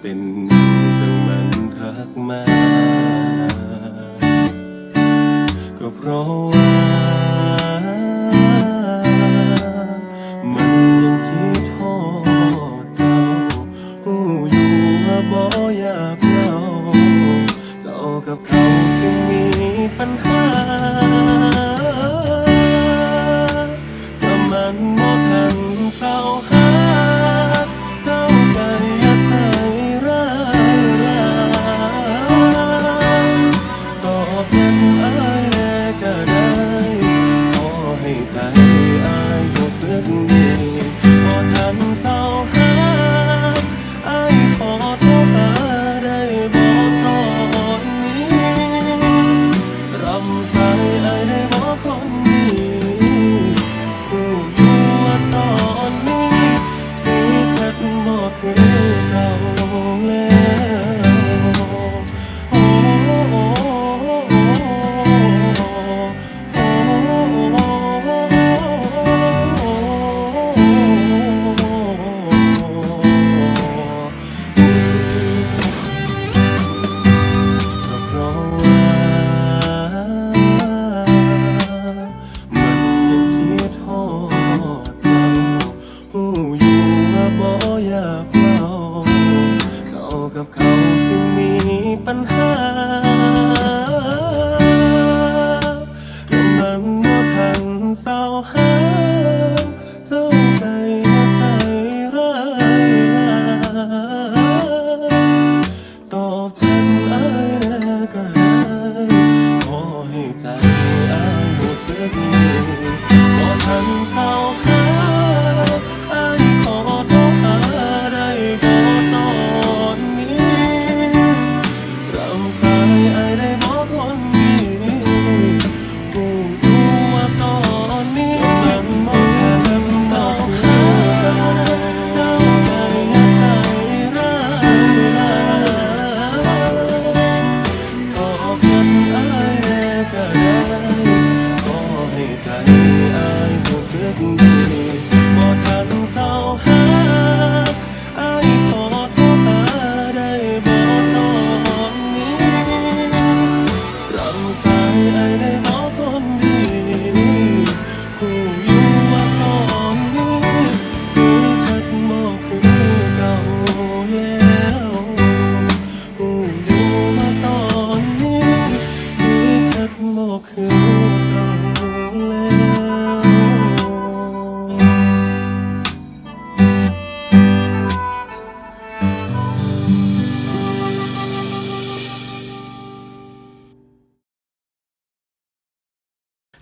เป็นจังมันทักมา ก็เพราะว่า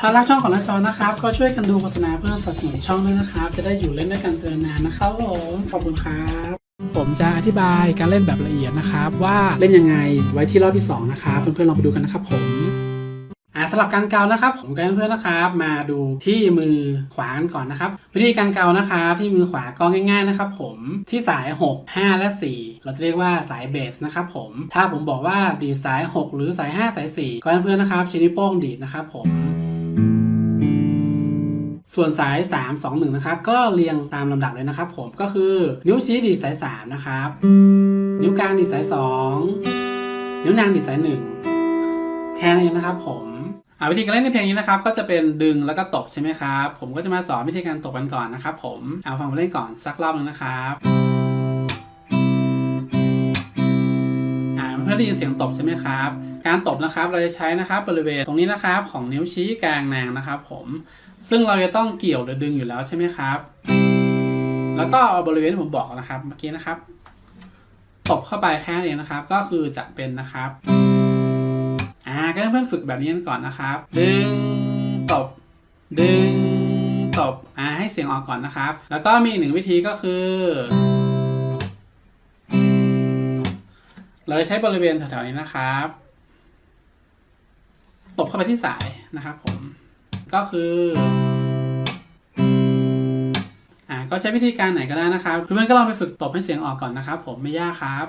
ถ้ารักช่องของน้าจอนะครับ ก็ช่วยกันดูโฆษณาเพื่อสนับสนุนช่องด้วยนะครับ จะได้อยู่เล่นด้วยกันเตือนนานนะครับผมขอบคุณครับ ผมจะอธิบายการเล่นแบบละเอียดนะครับ ว่าเล่นยังไงไว้ที่รอบที่สองนะครับเพื่อนๆลองไปดูกันนะครับผมอ่าสำหรับการเกานะครับ ผมกับเพื่อนๆนะครับ มาดูที่มือขวากันก่อนนะครับ วิธีการเกานะครับที่มือขวาก็ง่าย ๆนะครับ ผมที่สาย 6 5 และ 4 เราจะเรียกว่าสายเบสนะครับผมถ้าผมบอกว่าดีดสาย 6 หรือสาย 5 สาย 4ก็เพื่อนๆนะครับใช้นิ้วโป้งดีดนะครับผม ส่วนสาย 3 2 1 นะครับ ก็เรียงตามลำดับเลยนะครับผมก็คือนิ้วชี้ดีดสาย 3 นะครับ นิ้วกลางดีดสาย 2 นิ้วนางดีดสาย 1 แค่นั้นเองนะครับผมอาวิธีการเล่นในเพลงนี้นะครับก็จะเป็นดึงแล้วก็ตบใช่ไหมครับผมก็จะมาสอนวิธีการตบกันก่อนนะครับผมเอาฟังผมเล่นก่อนสักรอบหนึงนะครับเพื่อได้ยินเสียงตบใช่ไหมครับ การตบนะครับเราจะใช้นะครับบริเวณตรงนี้นะครับของนิ้วชี้กลางนางนะครับ ผม ซึ่งเราจะต้องเกี่ยวหรือดึงอยู่แล้วใช่ไหมครับ แล้วก็เอาบริเวณที่ผมบอกนะครับเมื่อกี้นะครับ ตบเข้าไปแค่นี้นะครับ ก็คือจะเป็นนะครับอ่าก็ให้เพื่อนฝึกแบบนี้กันก่อนนะครับ ดึงตบ ดึงตบอ่าให้เสียงออกก่อนนะครับ แล้วก็มีหนึ่งวิธีก็คือเราจะใช้บริเวณแถวๆนี้นะครับ ตบเข้าไปที่สายนะครับผม ก็คืออ่าก็ใช้วิธีการไหนก็ได้นะครับเพื่อนๆก็ลองไปฝึกตบให้เสียงออกก่อนนะครับผมไม่ยากครับ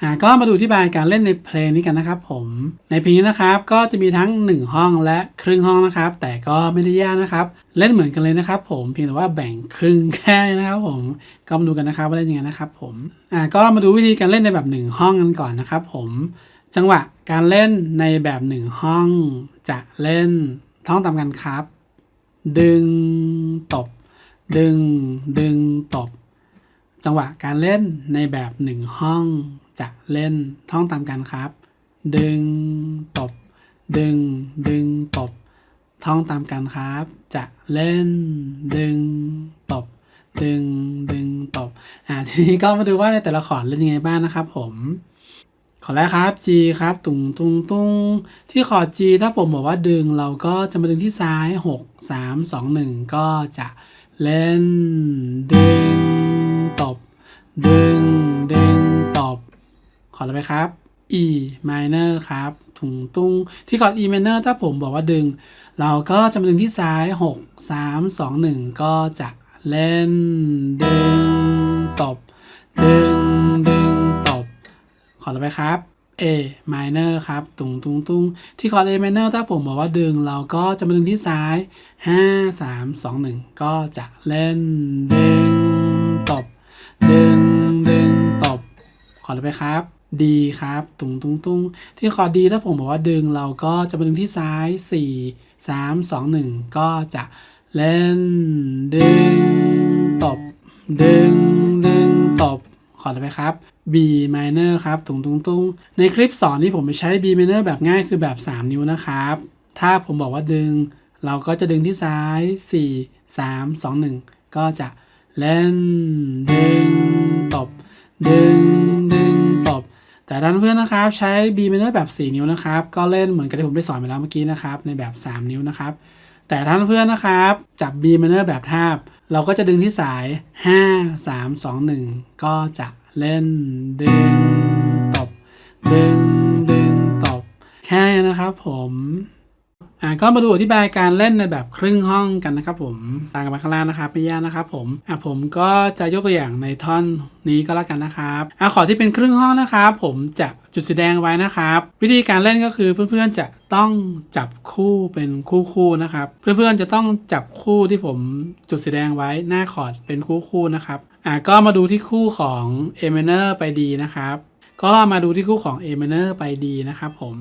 อ่าก็มาดูที่บายการเล่นในเพลงนี้กันนะครับผมในเพลงนี้นะครับก็จะมีทั้ง 1 ห้องและครึ่งห้องนะครับ แต่ก็ไม่ได้ยากนะครับ เล่นเหมือนกันเลยนะครับ ผมเพียงแต่ว่าแบ่งครึ่งแค่นี้นะครับ ผมก็มาดูกันนะครับว่าเล่นยังไงนะครับ ผมอ่าก็มาดูวิธีการเล่นในแบบ 1 ห้องกันก่อนนะครับ ผม จังหวะการเล่นในแบบ1ห้องจะเล่นท่องตามกันครับ ดึงตบ ดึง ดึงตบ จังหวะการเล่นในแบบหนึ่งห้องจะเล่นท่องตามกันครับ ดึงตบ ดึง ดึงตบ ท่องตามกันครับ จะเล่น ดึงตบ ดึง ดึงตบ อ่าทีนี้ก็มาดูว่าในแต่ละคอร์ดเล่นยังไงบ้างนะครับผม ขอแรกครับ G ครับตุงตุงตุงที่คอร์ด G ถ้าผมบอกว่าดึงเราก็จะมาดึงที่ซ้าย 6 3 2 1 ก็จะเล่น ดึง ตบ ดึง ดึง ตบ ขอต่อไปครับ E minor ครับถุงตุงที่คอร์ด E minor ถ้าผมบอกว่าดึง เราก็จะมาดึงที่ซ้าย 6 3 2 1 ก็จะเล่น ดึง ตบ ดึง ขอต่อไปครับ A minor ครับ ตุงตุงตุงที่คอร์ด A minor ถ้าผมบอกว่าดึงเราก็จะมาดึงที่ซ้าย 5 3 2 1 ก็จะเล่น ดึง ตบ ดึง ดึง ตบขอต่อไปครับ D ครับ ตุงตุงตุงที่คอร์ด D ถ้าผมบอกว่าดึงเราก็จะมาดึงที่ซ้าย 4 3 2 1 ก็จะเล่น ดึง ตบ ดึง ดึง ตบขอต่อไปครับ B minor ครับตุงตุงตุงในคลิปสอนที่ผมไปใช้ B minor แบบง่ายคือแบบ 3 นิ้วนะครับ ถ้าผมบอกว่าดึง เราก็จะดึงที่ซ้าย 4 3 2 1 ก็จะเล่น ดึง ตบ ดึง ดึง ตบ แต่ด้านเพื่อนนะครับใช้ B minor แบบ 4 นิ้วนะครับ ก็เล่นเหมือนกับที่ผมได้สอนไปแล้วเมื่อกี้นะครับ ในแบบ 3 นิ้วนะครับ แต่ท่านเพื่อนนะครับ จับ B minor แบบทาบ เราก็จะดึงที่สาย 5 3 2 1 ก็จะ เล่นดึงตบดึงดึงตบแค่นี้นะครับผมอ่าก็มาดูอธิบายการเล่นในแบบครึ่งห้องกันนะครับผมตามกันมาข้างล่างนะครับไม่ยากนะครับผมอะผมก็จะยกตัวอย่างในท่อนนี้ก็แล้วกันนะครับอะขอที่เป็นครึ่งห้องนะครับผมจะจุดสีแดงไว้นะครับ วิธีการเล่นก็คือเพื่อนๆจะต้องจับคู่เป็นคู่ๆนะครับ เพื่อนๆจะต้องจับคู่ที่ผมจุดสีแดงไว้หน้าคอร์ดเป็นคู่ๆนะครับ อะก็มาดูที่คู่ของ A minor ไป D นะครับ ก็มาดูที่คู่ของ A minor ไป D นะครับผม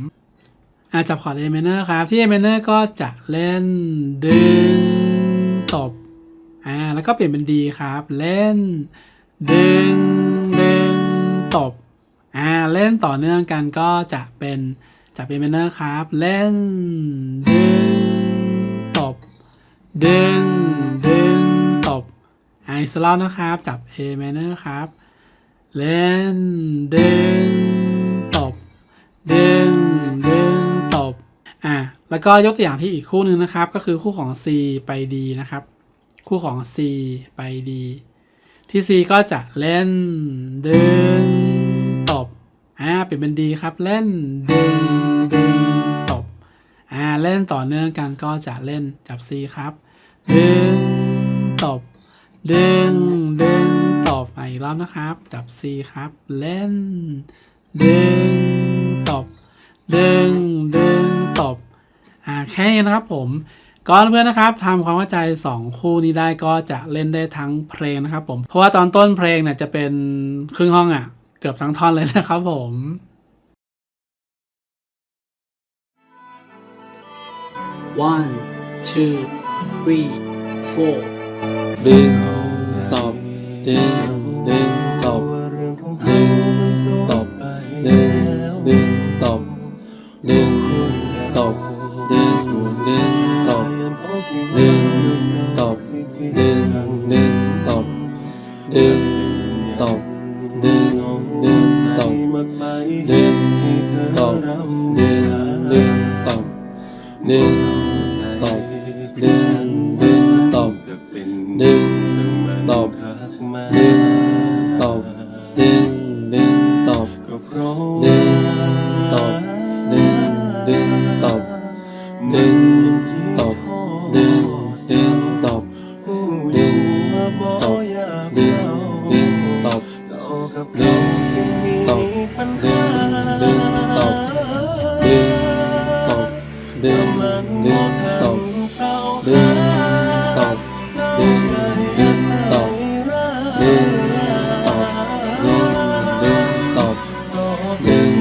อาจับคอร์ด A minor ครับที่ A minor ก็จะเล่นดึงตบอ่าแล้วก็เปลี่ยนเป็น D ครับ เล่น ดึงดึงตบอ่าเล่นต่อเนื่องกันก็จะเป็นจับ A minor ครับ เล่นดึงตบดึงดึง สักรอบนะครับ จับ A minor ครับ เล่นเดึงตบเดึงดึงตบอะแล้วก็ยกตัวอย่างที่อีกคู่หนึ่งนะครับ ก็คือคู่ของ C ไป D นะครับ คู่ของ C ไป D ที่ C ก็จะเล่นเดึงตบอ่าเปลี่ยนเป็น D ครับเล่นเดึงดึงตบอ่าเล่นต่อเนื่องกันก็จะเล่นจับ C ครับเดึงตบ ดึง ดึงตบอะอีกรอบนะครับ จับ C ครับ เล่น ดึง ตบ ดึง ดึง ตบ อ่า แค่นี้นะครับผม ก็เพื่อนๆนะครับทำความเข้าใจ 2 คู่นี้ได้ก็จะเล่นได้ทั้งเพลงนะครับผม เพราะว่าตอนต้นเพลงเนี่ยจะเป็นครึ่งห้องอะ เกือบทั้งท่อนเลยนะครับผม one two three four ดึง ดึงดึงตดึงตบดึดึงตดึงตบดึดึงตดึงตบดึงดึงตบดึงตบดึงดึงตบดึงตบดึงดึงตบ งตบดึงดึงตบเจ้ากับเขาซึ่งมีตบปัญหางดึงตบดึงตบดึงดึงตบดึงตบดึงดึงตบดึงตบดึงดึงตบดึง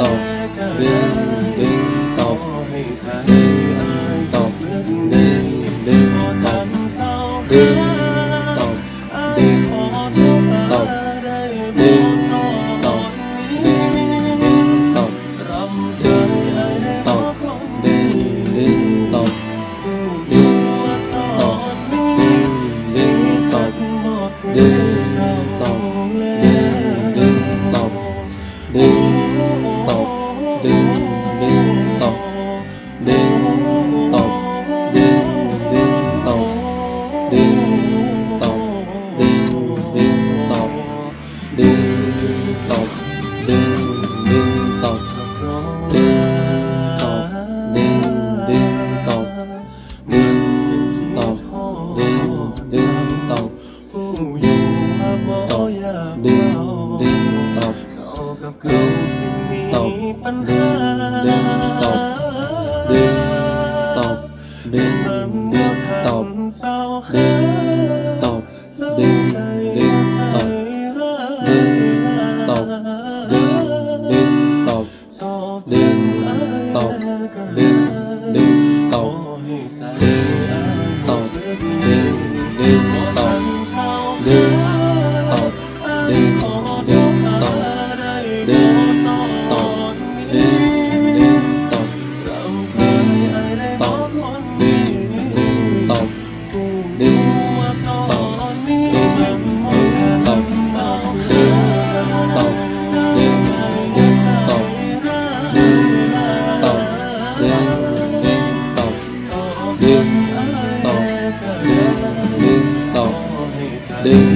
ตบดึงดึงตบให้ใจดึงตบดึงดึงตบดึง đinh tộc đinh tộc đinh đinh tộc đinh tộc đinh đinh tộc đinh tộc đinh đinh tộc đinh tộc đinh đinh tộc đinh tộc đinh đinh tộc đinh tộc đinh đinh tộc đinh tộc ตบดึงดึงตบดึงตบดึงดึงตบดึงตบดึงดึงตบดึงตบดึงดึงตบดึงตบดึงดึงตบดึงตบดึงดึงตบดึง day.